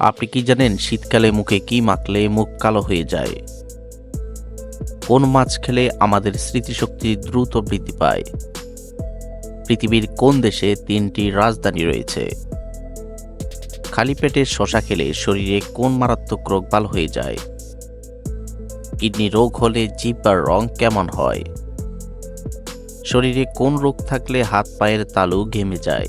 আপনি কি জানেন শীতকালে মুখে কি মাখলে মুখ কালো হয়ে যায়? কোন মাছ খেলে আমাদের স্মৃতিশক্তি দ্রুত বৃদ্ধি পায়? পৃথিবীর কোন দেশে তিনটি রাজধানী রয়েছে? খালি পেটে শশা খেলে শরীরে কোন মারাত্মক রোগ ভালো হয়ে যায়? কিডনি রোগ হলে জিব্বার রং কেমন হয়? শরীরে কোন রোগ থাকলে হাত পায়ের তালু ঘেমে যায়?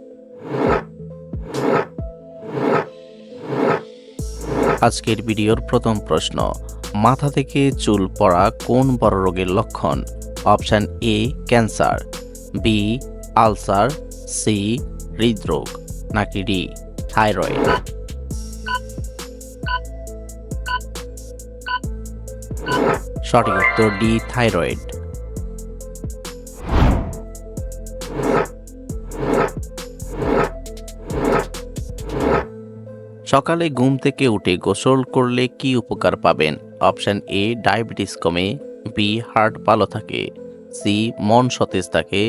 আজকের ভিডিওর প্রথম প্রশ্ন, মাথা থেকে চুল পড়া কোন বড় রোগের লক্ষণ? Option A, cancer, B, ulcer, C, হৃদরোগ, নাকি ডি, থাইরয়েড? সঠিক উত্তর ডি, থাইরয়েড। সকালে ঘুম থেকে উঠে গোসল করলে কি উপকার পাবেন? অপশান এ ডায়াবেটিস কমে। বি হার্ট ভালো থাকে। সি মন সতেজ থাকে,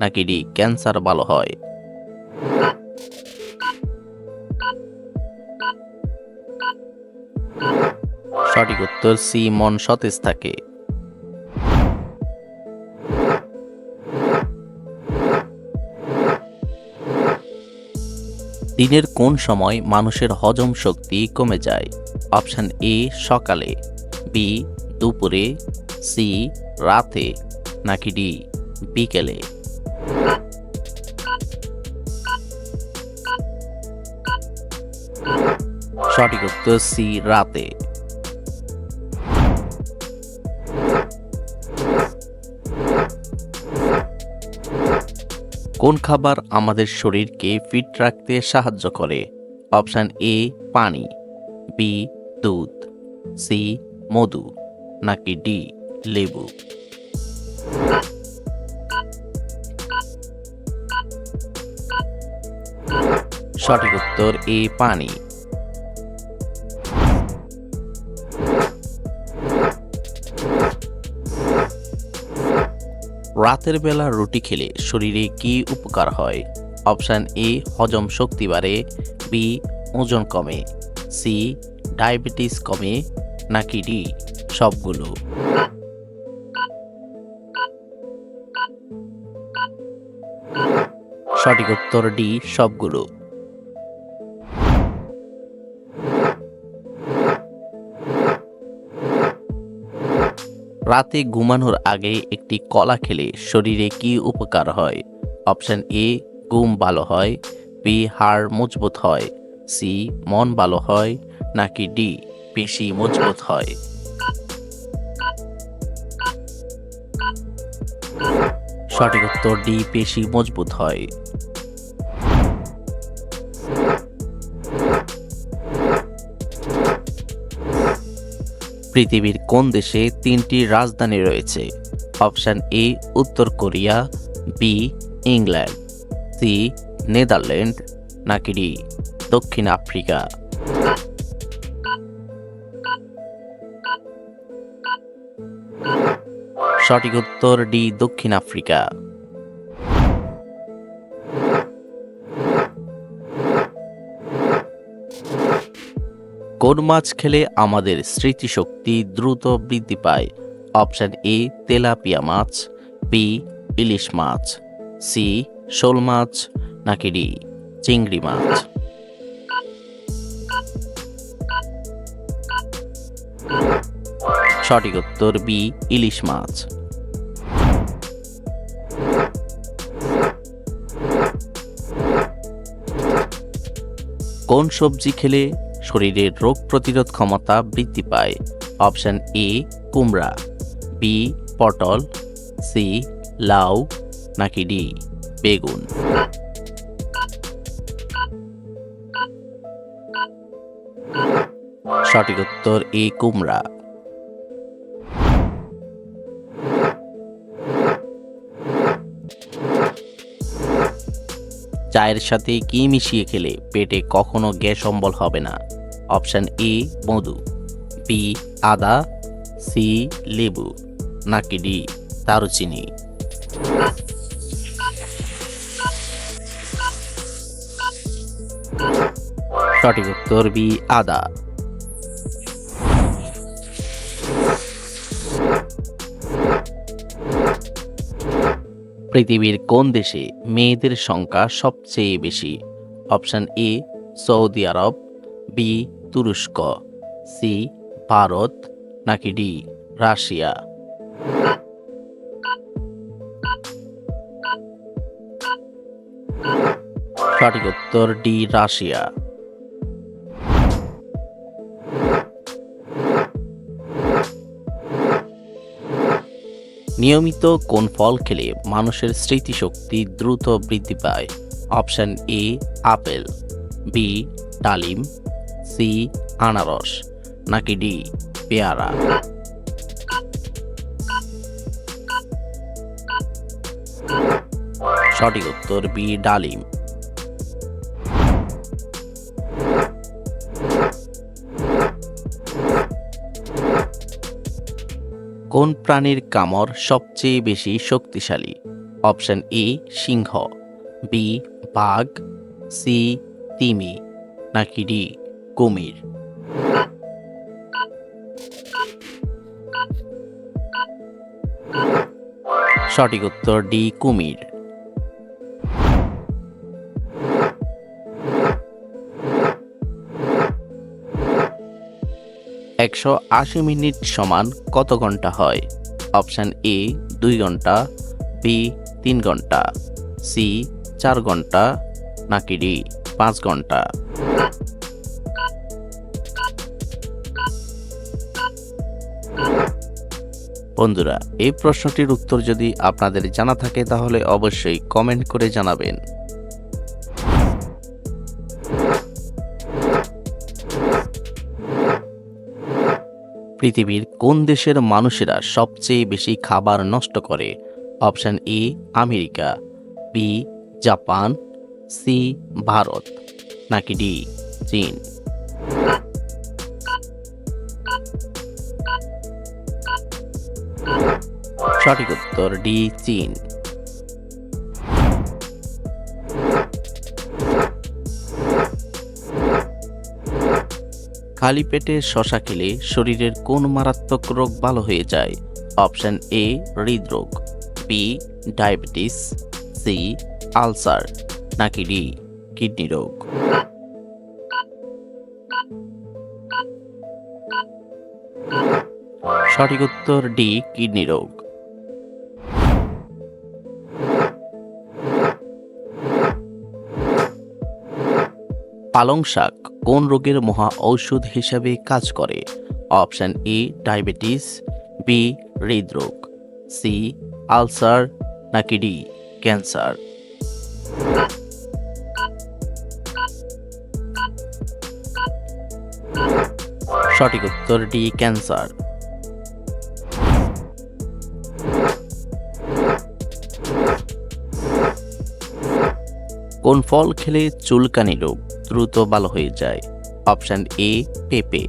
নাকি ডি ক্যান্সার ভালো হয়? সঠিক উত্তর সি মন সতেজ থাকে। দিনের কোন সময় মানুষের হজম শক্তি কমে যায়? অপশান এ, সকালে, বি, দুপুরে, সি, রাতে, নাকি ডি, বিকেলে? সঠিক উত্তর সি, রাতে। কোন খাবার আমাদের শরীরকে ফিট রাখতে সাহায্য করে? অপশান এ, পানি বি দুধ সি মধু, নাকি ডি লেবু? সঠিক উত্তর এ, পানি। রাতের বেলা রুটি খেলে শরীরে কি উপকার হয়? অপশান এ, হজম শক্তি বাড়ে। বি, ওজন কমে। সি, ডায়াবেটিস কমে নাকি ডি? সবগুলো। সঠিক উত্তর ডি, সবগুলো। রাতে ঘুমানোর আগে একটি কলা খেলে শরীরে কি উপকার হয়? অপশন এ, ঘুম ভালো হয়। বি, হাড় মজবুত হয়। সি, মন ভালো হয়। নাকি ডি, পেশি মজবুত হয়? সঠিক উত্তর ডি, পেশি মজবুত হয়। পৃথিবীর কোন দেশে তিনটি রাজধানী রয়েছে? অপশান এ, উত্তর Korea, B, England, C, Netherland, নাকি ডি, দক্ষিণ আফ্রিকা? সঠিক উত্তর ডি, দক্ষিণ আফ্রিকা। কোন মাছ খেলে আমাদের স্মৃতিশক্তি দ্রুত বৃদ্ধি পায়? অপশান এ, তেলাপিয়া মাছ, বি, ইলিশ মাছ, সি, শোল মাছ, নাকি ডি, চিংড়ি মাছ। সঠিক উত্তর বি, ইলিশ মাছ। কোন সবজি খেলে শরীরের রোগ প্রতিরোধ ক্ষমতা বৃদ্ধি পায়। অপশান এ, কুমড়া। বি, পটল। সি, লাউ নাকি ডি, বেগুন। সঠিক উত্তর এ, কুমড়া। চায়ের সাথে কি মিশিয়ে খেলে পেটে কখনো গ্যাস অম্বল হবে না? অপশান এ, মধু বি আদা সি লেবু, নাকি ডি দারুচিনি। সঠিক উত্তর বি আদা। পৃথিবীর কোন দেশে মেয়েদের সংখ্যা সবচেয়ে বেশি? Option A, Saudi Arab B তুরস্ক, সি, ভারত, নাকি ডি, রাশিয়া? সঠিক উত্তর ডি, রাশিয়া। নিয়মিত কোন ফল খেলে মানুষের স্মৃতিশক্তি দ্রুত বৃদ্ধি পায়? Option A, apple. বি, ডালিম। সি আনারস, নাকি ডি পেয়ারা? সঠিক উত্তর বি, ডালিম। কোন প্রাণীর কামড় সবচেয়ে বেশি শক্তিশালী? অপশন এ, সিংহ। বি, বাঘ। সি, তিমি। নাকি ডি কুমির। সঠিক উত্তর ডি, কুমির। একশো আশি মিনিট সমান কত ঘণ্টা হয়? অপশান এ, দুই ঘণ্টা, বি, তিন ঘণ্টা, সি, চার ঘণ্টা, নাকি ডি, পাঁচ ঘণ্টা। বন্ধুরা, এই প্রশ্নটির উত্তর যদি আপনাদের জানা থাকে, তাহলে অবশ্যই কমেন্ট করে জানাবেন। পৃথিবীর কোন দেশের মানুষেরা সবচেয়ে বেশি খাবার নষ্ট করে? Option A, America, B, Japan, C, Bharat, নাকি ডি, চীন? সঠিক উত্তর ডি, চীন। খালি পেটে শশা খেলে শরীরের কোন মারাত্মক রোগ ভালো হয়ে যায়? অপশন এ, হৃদরোগ। B diabetes. C ulcer. নাকি ডি, কিডনি রোগ। সঠিক উত্তর ডি, কিডনি রোগ। পালং শাক কোন রোগের মহা ঔষধ হিসেবে কাজ করে? অপশন এ, ডায়াবেটিস বি হৃদরোগ সি আলসার, নাকি ডি ক্যান্সার। সঠিক উত্তর ডি ক্যান্সার। কোন ফল খেলে চুলকানি রোগ? দ্রুত ভালো হয়ে যায়। অপশান এ, পেঁপে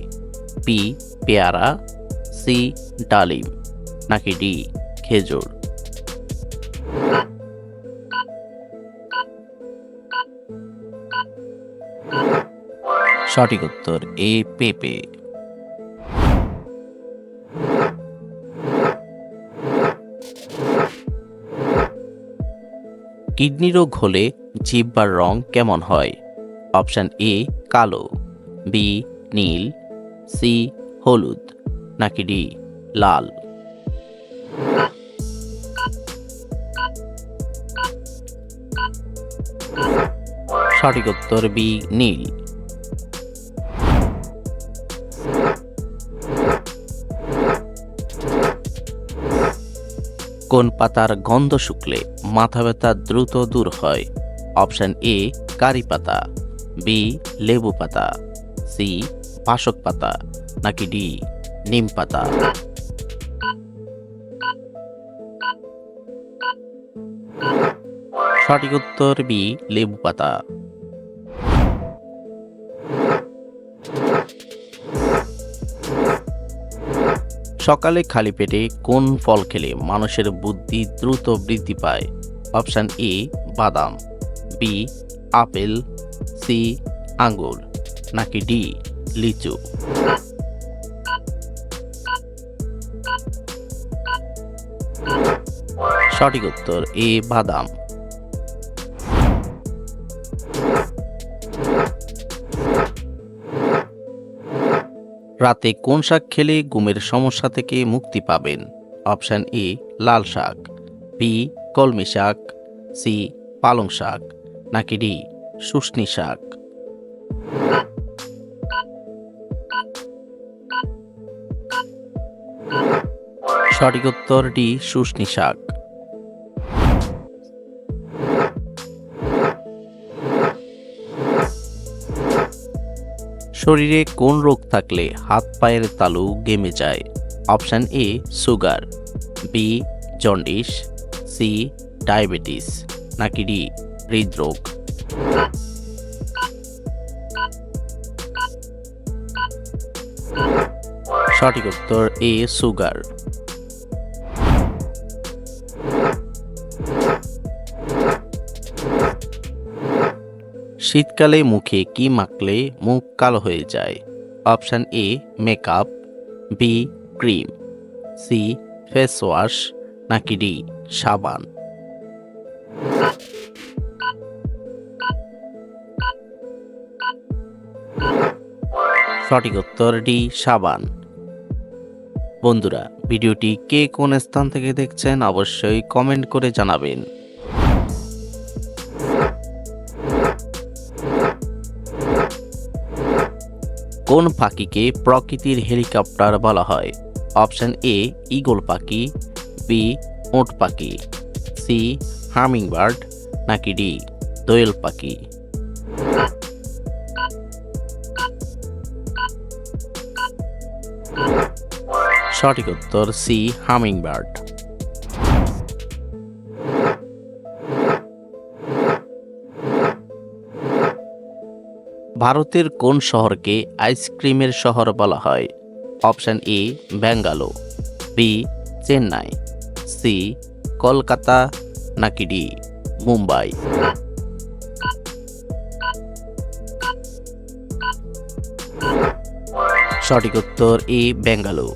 পি পেয়ারা, সি, ডালিম, নাকি ডি, খেজুর। সঠিক উত্তর এ, পেঁপে। কিডনি রোগ হলে জিহ্বার রং কেমন হয়? অপশান এ, কালো, বি, নীল, সি, হলুদ, নাকি ডি, লাল? সঠিক উত্তর বি, নীল। কোন পাতার গন্ধ শুকলে মাথা ব্যথা দ্রুত দূর হয়? অপশন এ, কারি পাতা। বি লেবু পাতা সি পাশক পাতা, নাকি ডি নিম পাতা? সঠিক উত্তর বি লেবু পাতা। সকালে খালি পেটে কোন ফল খেলে মানুষের বুদ্ধি দ্রুত বৃদ্ধি পায়? অপশান এ বাদাম। B apple. সি আঙ্গুর নাকি ডি, লিচু? সঠিক উত্তর, এ, বাদাম। রাতে কোন শাক খেলে ঘুমের সমস্যা থেকে মুক্তি পাবেন? অপশান এ, লাল শাক, বি, কলমি শাক, সি, পালং শাক, নাকি ডি শুষ্নি শাক। সঠিক উত্তর ডি শুষ্নি শাক। শরীরে কোন রোগ থাকলে হাত পায়ের তালু গেমে যায়? Option A, sugar, B, jaundice, C, diabetes, নাকি ডি, হৃদরোগ? সঠিক উত্তর এ সুগার শীতকালে মুখে কি মাখলে মুখ কালো হয়ে যায়? Option A makeup B cream C face wash নাকি ডি সাবান? সঠিক উত্তর ডি সাবান। বন্ধুরা, ভিডিওটি কে কোন স্থান থেকে দেখছেন অবশ্যই কমেন্ট করে জানাবেন। কোন পাখিকে প্রকৃতির হেলিকপ্টার বলা হয়? অপশন এ ইগল পাখি, বি ওট পাখি, সি হামিং বার্ড নাকি ডি, দোয়েল পাখি। সঠিক উত্তর সি হামিং বার্ড ভারতের কোন শহরকে আইসক্রিমের শহর বলা হয়? Option A, Bangalore B Chennai C Kolkata, নাকি ডি মুম্বাই? সঠিক উত্তর এ, ব্যাঙ্গালো।